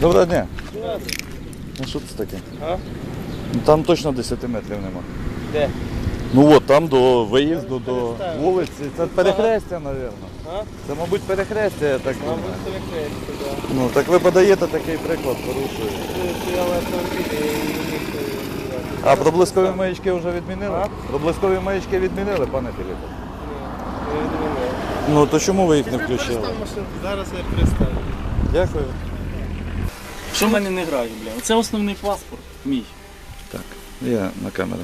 Доброго дня. Ну що це таке? А? Ну, там точно 10 метрів нема. Де? Ну от там до виїзду, до вулиці. Це перехрестя, мабуть. А? Це, мабуть, перехрестя, я так думаю. Мабуть, перекрестя, да. Ну так ви подаєте такий приклад, порушуєте. Ти автомобілі і не А проблискові маячки вже відмінили? А? Проблискові маячки відмінили, пане Філіппе? Ні, не відмінив. Ну то чому ви їх не включили? Зараз я переставлю. Дякую. Що в мене не грає, бля? Це основний паспорт мій. Так, я на камеру.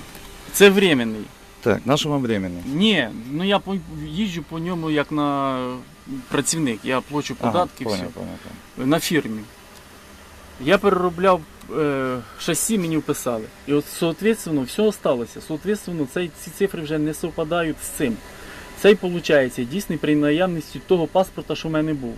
Це временний. Так, нашому времени. Ні, ну я по- їжджу по ньому як на працівник. Я плачу податки, ага, все. понял, понял, понял. на фірмі. Я переробляв е, шасі, мені вписали. І от, соответственно, все осталося. Соответственно, цей, ці цифри вже не совпадають з цим. Цей, виходить, дійсний при наявності того паспорта, що в мене був.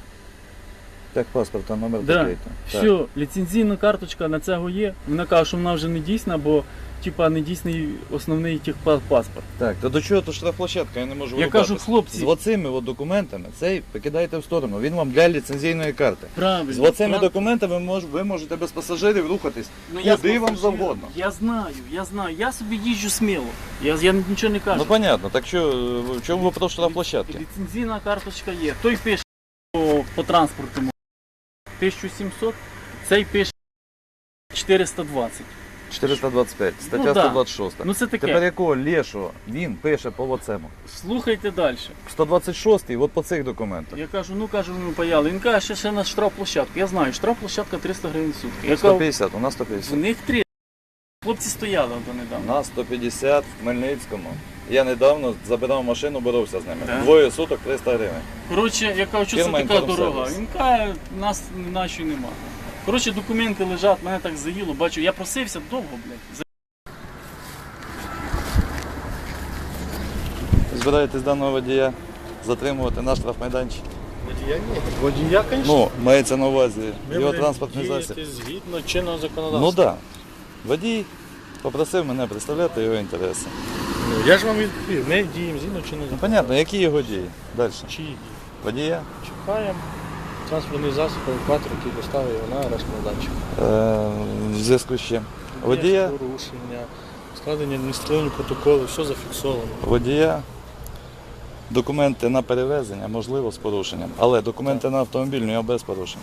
Так, паспорт, а номер Да. такий-то. Так. Все, ліцензійна карточка на цього є. Вона каже, що вона вже не дійсна, бо типа не дійсний основний техпаспорт. Так, то до чого то штрафплощадка, я не можу Я кажу, хлопці, З оцими от документами цей покидайте в сторону. Він вам для ліцензійної карти. правильно. З оцими правильно. документами мож, ви можете без пасажирів рухатись Ну, я куди вам завгодно. Я знаю, я знаю. Я собі їжджу сміло. Я, я нічого не кажу. Ну понятно, так що е, в чому ви вопрос штрафплощадки? Ліцензійна карточка є. Той пише по, по транспорту 1700, цей пише 420. 425, стаття Ну, да. 126. Ну це таке. Тепер якого лєшого він пише по оцему? Слухайте далі. 126 от по цих документах. Я кажу, ну кажу, ми паяли. Він каже, ще, ще на штрафплощадку. Я знаю, штрафплощадка 300 гривень в сутки. Я кажу, 150, у нас в 150. них 3. Хлопці стояли донедавна. На 150 в Хмельницькому. Я недавно забирав машину, боровся з ними. Да? Двоє суток 300 гривень. Коротше, я кажу, що це Фірма така «Інформсервіс». дорога. Він каже, нас наче нема. Коротше, документи лежать, мене так заїло, бачу, я просився довго, блядь. Збираєтесь даного водія затримувати на штрафмайданчик. Водія ні. Водія, звісно. Ну, мається на увазі його транспортний засіб. згідно чинного законодавства. Ну так. Да. Водій попросив мене представляти його інтереси. Ну, я ж вам відповів, ми діємо згідно чинного Ну, понятно, які його дії? Далі. Чиї дії? Водія. Чекаємо транспортний засіб, евакуатор, який доставив його на арешт майданчик. Е, в зв'язку з чим? Водія, порушення, складення адміністративного протоколу, все зафіксовано. водія, документи на перевезення, можливо, з порушенням. Але документи на автомобіль у нього без порушень.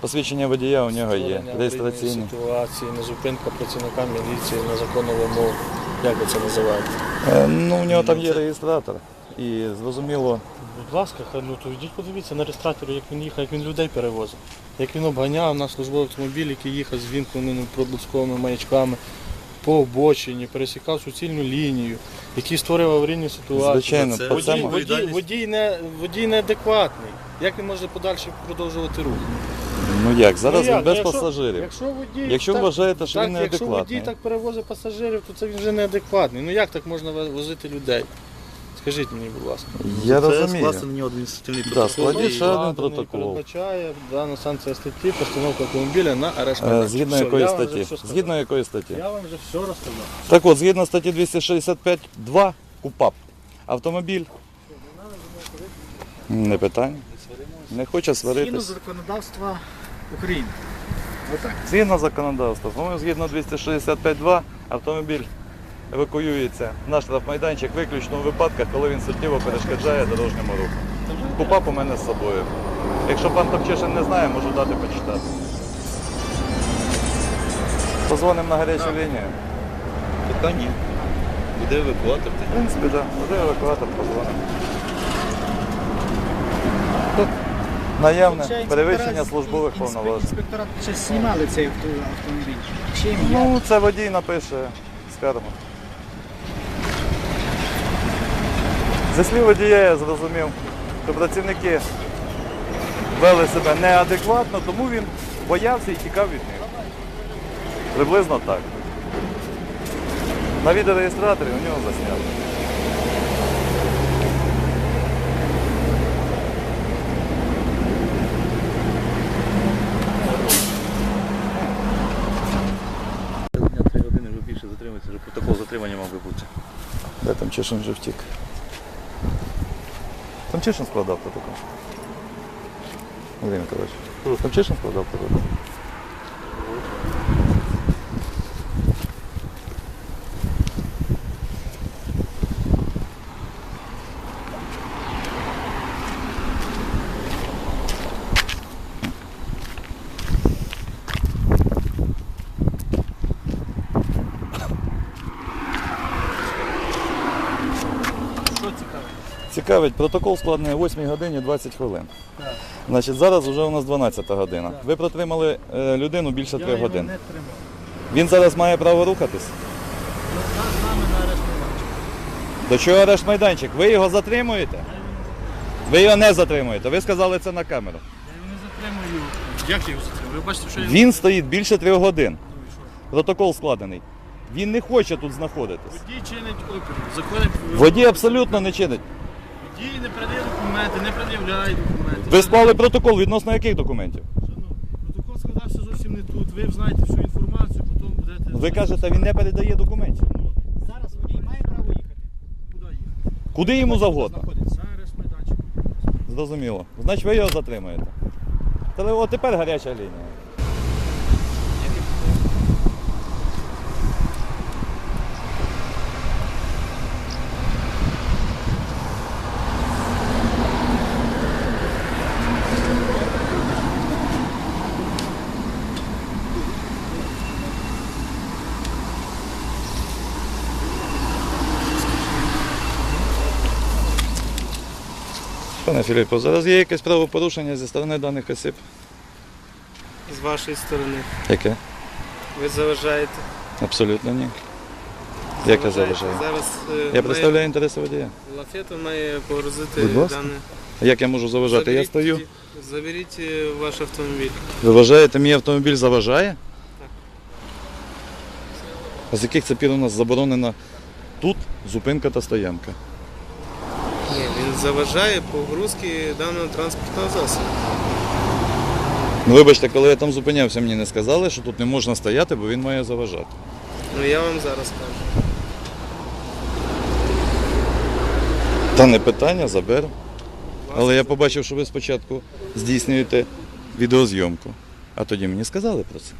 Посвідчення водія у нього є. Створення Реєстраційні. аварійної ситуації, незупинка працівника міліції на законну вимогу. Як ви це називаєте? Е, Ну, у нього там є реєстратор. І зрозуміло, Будь ласка, хай ну то йдіть подивіться на реєстраторі, як він їхав, як він людей перевозив. Як він обганяв на службовий автомобіль, який їхав з вімкненими проблисковими маячками по обочині, пересікав суцільну лінію, який створив аварійні ситуації. звичайно, це Водій, водій, водій, не, водій неадекватний. Як він може подальше продовжувати рух? Ну як, зараз Ну, як? він без Якщо- пасажирів. Якщо водій Якщо так, вважаєте, що так, він якщо неадекватний. водій так перевозить пасажирів, то це він вже неадекватний. Ну як так можна возити людей? Скажіть мені, будь ласка. Я Це розумію. скласти на нього адміністративний Да, протокол. складіть і- ще один Складений протокол. передбачає дана санкція статті постановка автомобіля на арешт Е. Згідно Все, якої я вам вже статті? все сказав. Згідно якої статті? Я вам вже все розказав. Так от, згідно статті 265.2 КУПАП. Автомобіль. Не питання. Не хоче Згідно сваритись. законодавства України. Отак. Згідно законодавства. По-моєму, згідно 265.2 автомобіль евакуюється на штрафмайданчик виключно у випадках, коли він суттєво перешкоджає дорожньому руху. КУПАП у мене з собою. Якщо пан Топчишин не знає, можу дати почитати. Позвонимо на гарячу лінію. Ні. Буде евакуатор. В принципі, так. Буде евакуатор, позвонимо. Наявне Получається, перевищення зараз службових і- повноважень. Інспекторат ще знімали цей авто- автомобіль. Чим? Ну, це водій напише скаргу. Зі слів водія я зрозумів, що працівники вели себе неадекватно, тому він боявся і тікав від них. Приблизно так. На відеореєстраторі у нього засняли. Дня три години вже затримується, вже протокол затримання мав би бути. Де там Чешин вже втік? Там Чешин складав протокол. Андрій Миколаївич. Там Чешин складав протокол. Цікавить, протокол складений о 8 годині 20 хвилин. Значить, зараз вже у нас 12 година. Ви протримали е, людину більше 3 годин. не тримав. Він зараз має право рухатись. З нами на арешт майданчик. До чого арешт майданчик? Ви його затримуєте? Ви його не затримуєте. Ви сказали це на камеру. Я його не затримую. Як я його затримую? Ви бачите, що я... Він стоїть більше трьох годин. Протокол складений. Він не хоче тут знаходитись. Водій чинить опір. Закони Водій абсолютно не чинить. Водій не передає документи, не пред'являє документи. Ви склали протокол відносно яких документів? Шановні, Протокол складався зовсім не тут. Ви знаєте всю інформацію, потім будете... Ви кажете, він не передає документів. Зараз водій має право їхати. Куди їхати? Куди йому завгодно. Знаходиться. На арешт майданчик. Зрозуміло. Значить, ви його затримаєте. Та от тепер гаряча лінія. Пане Філіппо, зараз є якесь правопорушення зі сторони даних осіб. З вашої сторони. Яке? Ви заважаєте. Абсолютно ні. Як я заважаю? Зараз е, Я представляю інтереси водія. має, лафета має погрузити Будь ласка. дане. Як я можу заважати? Я Заберіть стою. тоді- Заберіть е, ваш автомобіль. Ви вважаєте, мій автомобіль заважає? А з яких це пір у нас заборонена тут зупинка та стоянка? Заважає погрузки даного транспортного засобу. Ну вибачте, коли я там зупинявся, мені не сказали, що тут не можна стояти, бо він має заважати. Ну я вам зараз кажу. Та не питання, заберу. Але я побачив, що ви спочатку здійснюєте відеозйомку. А тоді мені сказали про це.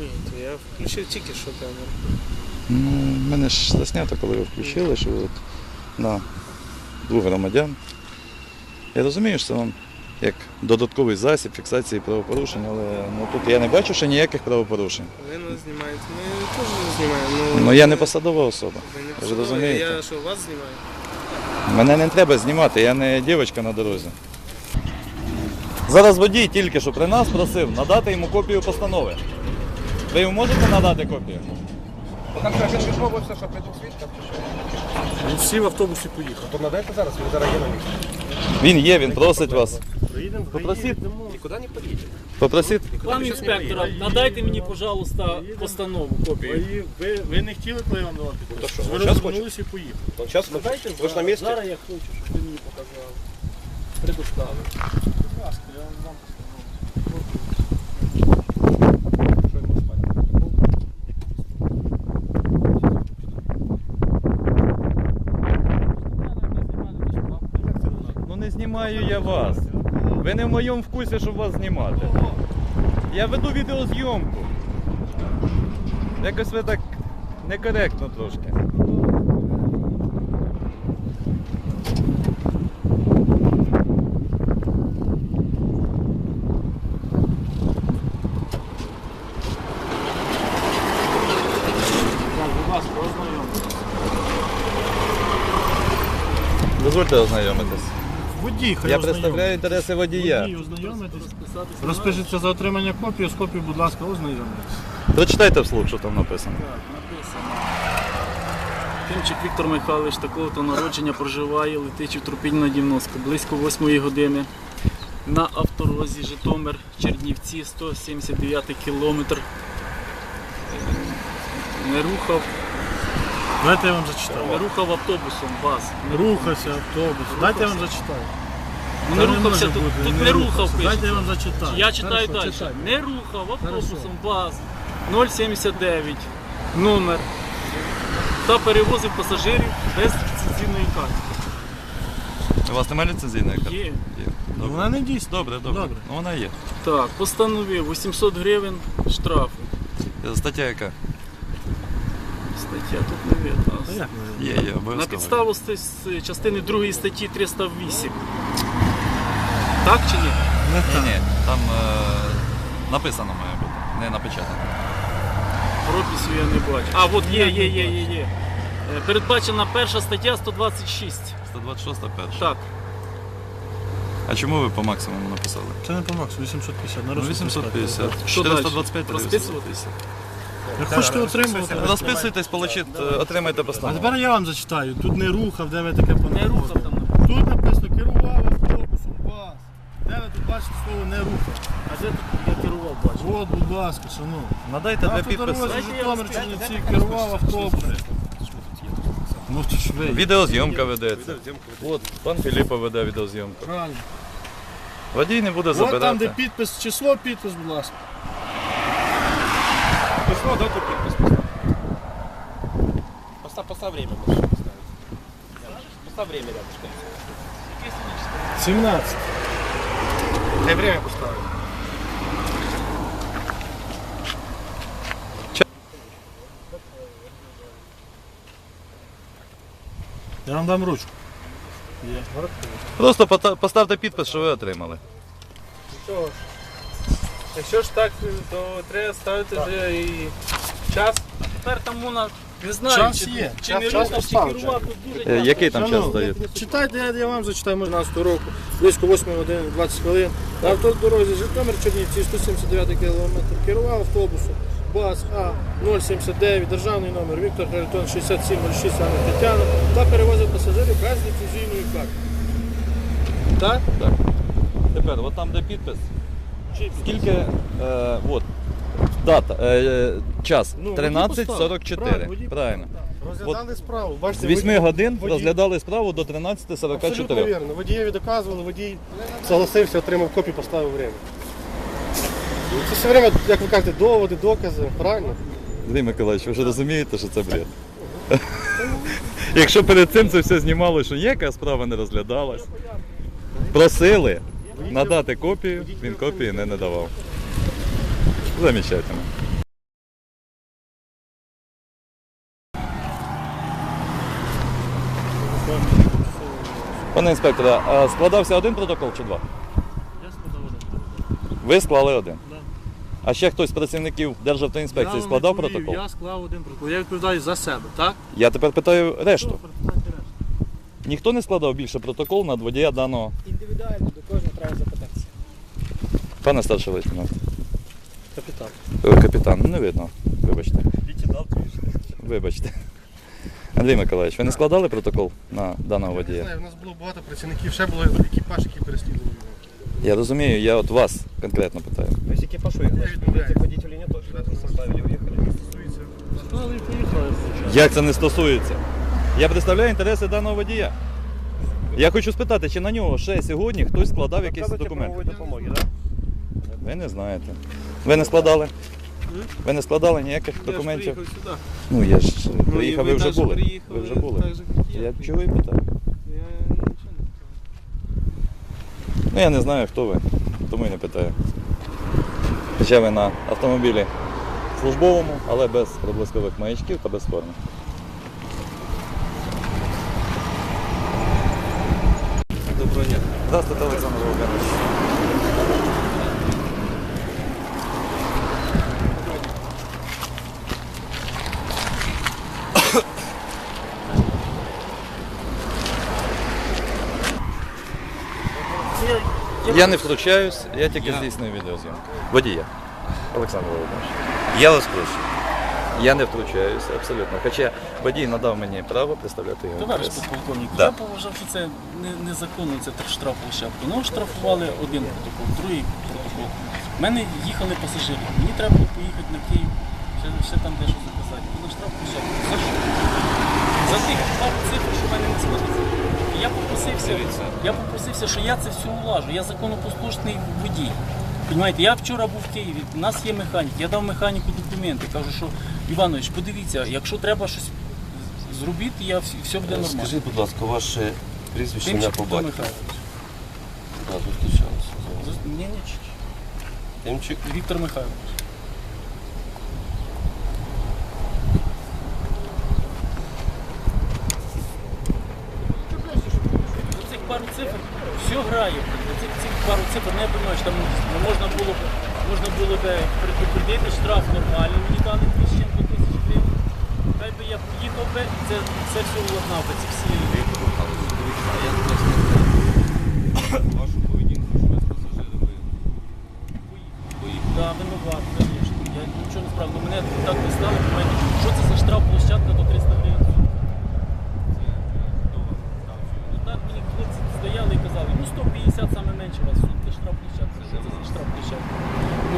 Ні, то я включив тільки що камеру. Ну, мене ж заснято, коли ви включили, що ви от на двох громадян. Я розумію, що це вам як додатковий засіб фіксації правопорушень, але ну, тут я не бачу ще ніяких правопорушень. Ви нас знімаєте. Ми теж не знімаємо. Ну я не посадова особа. Ви не Ви ж посадові. розумієте. Я що, вас знімаю? Мене не треба знімати, я не дівчинка на дорозі. Зараз водій тільки що при нас просив надати йому копію постанови. Ви йому можете надати копію? Він сів в автобус і поїхав. То надайте зараз, він зараз є на місці. Він є, він просить вас. Приїдемо, Попросіть, Нікуди не поїде. попросіть. Пан інспектор, надайте мені, пожалуйста, постанову, копію. Ви, ви, ви не хотіли, коли я вам давати? то що, Ви щас розвернулися і поїхали. Час ви ж на місці. Зараз я хочу, щоб ви мені показали. Предоставили. Будь ласка, я вам дам постанову. Ну не знімаю я вас. Ви не в моєму вкусі, щоб вас знімати. Я веду відеозйомку. Якось ви так некоректно трошки. Дозвольте ознайомитись. Водій, хай Я представляю інтереси водія. Водій. Розпишіться за отримання копії, з копією, будь ласка, ознайомитесь. Прочитайте вслух, що там написано. Кимчик Віктор Михайлович такого-то народження проживає, летичі в Трупінь на Дівноську, близько 8 години. На авторозі Житомир, Чернівці, 179 кілометр. Е, Не рухав, Дайте я вам зачитаю. рухав автобусом вас. Рухався автобус. Дайте я вам зачитаю. Ну, не не рухався, може тут, бути, тут не рухав. Дайте я вам зачитаю. Я читаю Хорошо, далі. читай. Не рухав автобусом ВАЗ 079 номер та перевозив пасажирів без ліцензійної карти. У вас немає ліцензійної карти? Є. Ну, Вона не дійсна. Добре, добре. Добре. Ну вона є. Так, постановив 800 гривень штрафу. Стаття яка? Стаття тут не видно. Ви? Є, є, На обов'язково. підставу ст- з частини 2 статті 308. Так чи ні? Не Ні, так. ні, там е, написано має бути, не напечатано. Пропису я не бачу. А, от є, є, є, є, є. Е, Передбачена перша стаття 126 126 перша. Так. А чому ви по максимуму написали? Це не по максу, 850. На Ну, розсуд 850. Що 425 далі? Розписуватися? Як хочете отримувати. Розписуйтесь, получить, е, отримайте А постанову. тепер я вам зачитаю. Тут не рухав, де ви таке Не понаписали. рухав там. Тут написано керував автобусом, бас. Де ви тут бачите слово не рухав? А де тут я керував бачу? От, будь ласка, шановні. Надайте для підпису. Автодорозі Житомир Чернівці керував автобусом. Ну це ж ви. Відеозйомка ведеться. От, пан Філіппо веде відеозйомку. Правильно. Водій не буде От там, де забирати. підпис, число, підпис, будь ласка. Письмо, да, тут подпись поставь. Поставь, поставь время. можешь поставить. Поставь время рядышком. 17. Не время поставить. Я вам дам ручку. Просто пота- поставте підпис, що ви отримали. Якщо ж так, то треба ставити вже і час. Тепер там вона не знаю, Час чи, є. чи не Час рухав, чи поставив керував. Тут дуже Е, тяжко. Який там час Шановні, стоїть? Читайте, я, я вам зачитаю, може, 12 року, близько 8 години 20 хвилин. На автодорозі Житомир Чернівці, 179 км, керував автобусом БАЗ А079, державний номер Віктор Харитон 6706 Анна Тетяна та перевозив пасажирів без ліцензійної карти. Так? Тепер, от там де підпис. Скільки, е, от, дата, е, час, Ну, водій поставив. 13.44. Правильно, Правильно. Розглядали справу. З Бачите, 8 годин розглядали справу до Абсолютно 13.44. вірно. Водієві доказували, водій согласився, отримав копію, поставив время. Ну, Це все время, як ви кажете, доводи, докази, правильно? Андрій Миколаївич, ви ж розумієте, що це бред? Якщо перед цим це все знімало, що ніяка справа не розглядалась, просили надати копію, він копії не надавав. Замечательно. Пане інспекторе, а складався один протокол чи два? Я складав один. Ви склали один. Да. А ще хтось з працівників Державтоінспекції Я вам складав відповів, протокол? Я склав один протокол. Я відповідаю за себе, так? Я тепер питаю решту. Добре, питайте решту. Ніхто не складав більше протокол над водія даного. Індивідуально до кожного треба запитатися. Пане старший лейтенант. Капітан. Е, Капітан, не видно. Вибачте. Вибачте. Андрій Миколаївич, ви не складали протокол на даного Не водія? знаю, у нас було багато працівників, ще було екіпаж, який переслідував його. Я розумію, я от вас конкретно питаю. То есть экипаж уехал, этих водителей нет, ребята составили, уехали. Сказали і поїхали. Як це не стосується? Я представляю інтереси даного водія. Я хочу спитати, чи на нього ще сьогодні хтось складав якісь документи? допомоги, да? Ви не знаєте. Ви не складали? Ви не складали ніяких документів? Я ж приїхав сюди. Ну я ж Ну, приїхав, і ви вже були. приїхали, Ви вже були. так же, як Я чого і питаю. Я нічого не Ну я не знаю, хто ви, тому і не питаю. Хоча ви на автомобілі службовому, але без проблискових маячків та без форми. Доброго дня. Здравствуйте, Олександр Володимирович. Я не втручаюсь, я тільки здійснюю відеозйомку. Водія. Олександр Володимирович. Я вас прошу. Я не втручаюся абсолютно. Хоча водій надав мені право представляти його Товариш підполковник, Да. я поважав, що це не, незаконно, це штраф штрафплощадка. Ну, штрафували один протокол, другий протокол. У мене їхали пасажири. Мені треба було поїхати на Київ, ще, ще там дещо записати. І на штрафплощадку. За що? За тих пару цифр, що в мене не сходиться. Я попросився, я попросився, що я це все улажу. Я законопослушний водій. Понимаєте, я вчора був в Києві, у нас є механік, я дав механіку документи, кажу, що Іванович, подивіться, якщо треба щось зробити, я все, все буде нормально. Скажіть, будь ласка, ваше прізвище ім'я Тимчик по Петро батьку? Михайлович. Да, зустрічалися. Зу- Ні, ні. Тимчик. Віктор Михайлович. Пару цифр все грає. Ці, цих пару цифр не розумієш, там ну, можна було б можна було б предупредити штраф нормальний, мені дали 2 з чим-то тисяч гривень. Хай би я поїхав би і це, все все уладнав би, ці всі я поясню вашу поведінку, що без пасажирів ви поїхали. Да, винуват, звісно. Я нічого не справді. Мене так не стали, мене, що це за штраф площадка до 300 гривень? Ну так мені хлопці стояли і казали, ну 150 саме менше у вас, сутки штраф площадка. Що це за штраф площадка? Ну,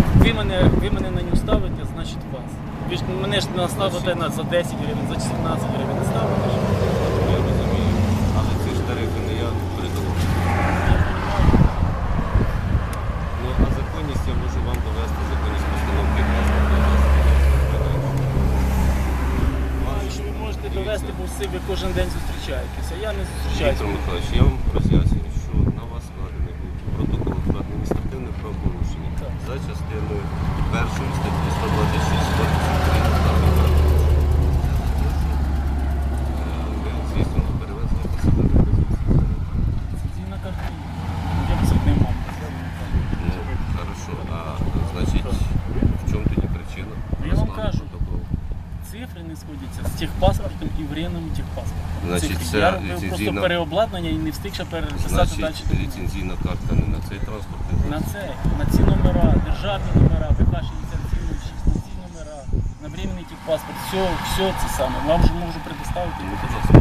мене, ви мене на нього ставите, значить вас. Ви ж мене ж не ставите на за 10 гривень, за 17 гривень не ставите. Я розумію, але ці ж тарифи не я придумав. Ну, а законність я можу вам довести законність постановки засобу. Що ви можете довести, бо всі ви кожен день зустрічаєтеся. Я не зустрічаюся. Віктор Михайлович, я вам роз'яснюю, що на вас складений був протокол про адміністративне правопорушення Так. за частиною першої статті 126 Кодексу України про адмінправопорушення. Е, Ви здійснили перевезення пасажирів без відсутності. Ліцензійна картина. Я б цих не мав. Ну, хорошо, а значить, в чому тоді причина? Ну, я вам Розкладу кажу. протоколу. Цифри не сходяться з техпаспортом і вріяним техпаспортом. Значить, це я робив просто ліцензійна- переобладнання і не встиг ще переписати далі. Значить, ліцензійна картка не на цей транспортний На засіб. це, на ці номера, державні номера, ВК 6706, на ці номера, на временний техпаспорт, все, все це саме. Вам же можу предоставити. Ну, будь ласка.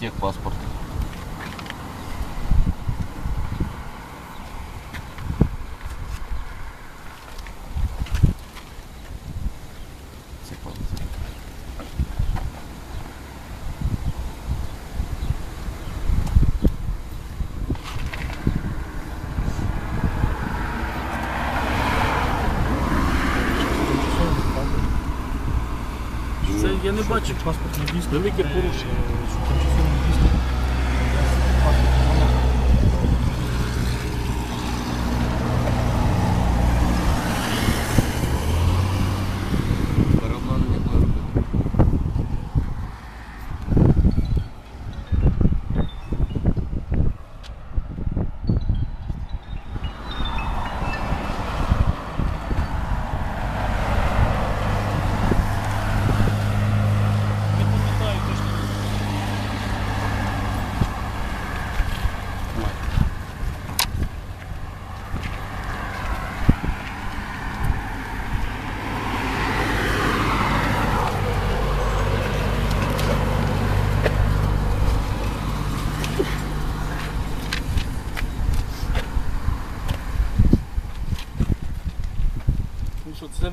Техпаспорт? Це я не бачу Паспорт не дійсний. велике порушення.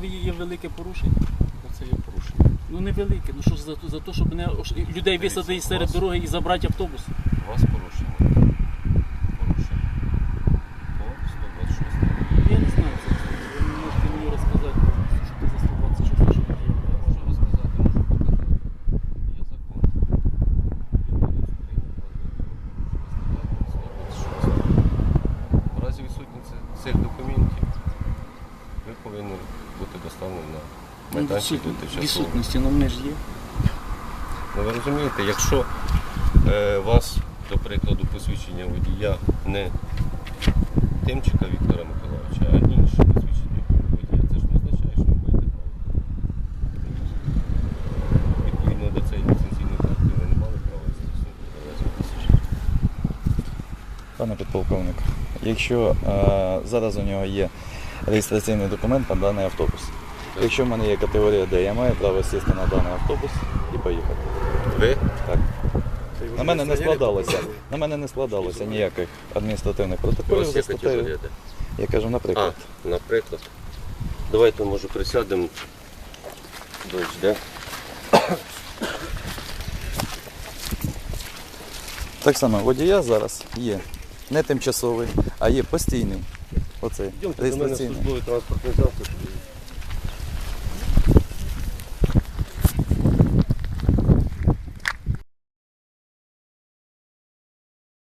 Це є велике порушення? Це є порушення. Ну невелике, ну що ж за, за те, щоб не людей висадити серед дороги і забрати автобус. У вас порушення. Порушення. По 126. Я не знаю, це, ви можете мені розказати, що це за слова, це що це, що таке. Можу розказати, можу показати. Є закон. Кодекс України про адмінправопорушення. В разі відсутності цих документів ви повинні бути доставлені на тимчасового. Відсутності, ну вони ж є. Ну ви розумієте, якщо е, вас, до прикладу, посвідчення водія не Тимчика Віктора Миколаївича, а інше посвідчення водія, це ж не означає, що ви маєте право. Відповідно до цієї ліцензійної карти ви не мали права здійснювати перевезення. Пане підполковник, якщо е, зараз у нього є реєстраційний документ на даний автобус, Якщо в мене є категорія Д, я маю право сісти на даний автобус і поїхати. Ви? Так. На мене не складалося. На мене не складалося ніяких адміністративних протоколів за статтею. Я кажу, А, наприклад. наприклад. Давайте, може, присядемо. Дощ, де? Так само, водія зараз є не тимчасовий, а є постійний. Оцей Йдемте до мене в реєстраційний. службовий транспортний засіб.